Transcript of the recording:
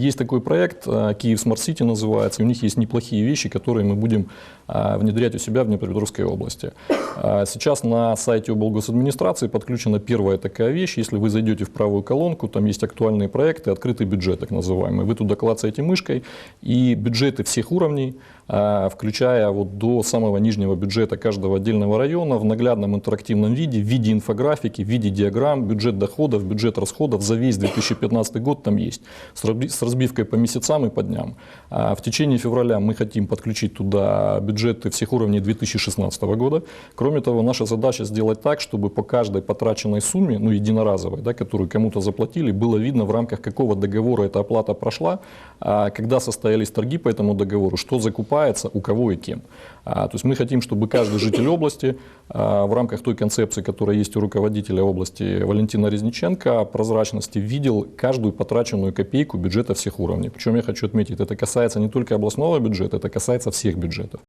Есть такой проект, э, Киев Смарт Сити называется, у них есть неплохие вещи, которые мы будем э, внедрять у себя в Днепропетровской области. Э, Сейчас на сайте облгосадминистрации подключена первая такая вещь. Если вы зайдете в правую колонку, там есть актуальные проекты, открытый бюджет так называемый. Вы туда клацаете мышкой, и бюджеты всех уровней, включая вот до самого нижнего бюджета каждого отдельного района в наглядном интерактивном виде, в виде инфографики, в виде диаграмм, бюджет доходов, бюджет расходов за весь 2015 год там есть. С разбивкой по месяцам и по дням. А В течение февраля мы хотим подключить туда бюджеты всех уровней 2016 года. Кроме того, наша задача сделать так, чтобы по каждой потраченной сумме, ну единоразовой, да, которую кому-то заплатили, было видно в рамках какого договора эта оплата прошла, а когда состоялись торги по этому договору, что закупается, у кого и кем. А, То есть мы хотим, чтобы каждый житель области а, в рамках той концепции, которая есть у руководителя области Валентина Резниченко, прозрачности видел каждую потраченную копейку бюджета всех уровней. Причем я хочу отметить, это касается не только областного бюджета, это касается всех бюджетов.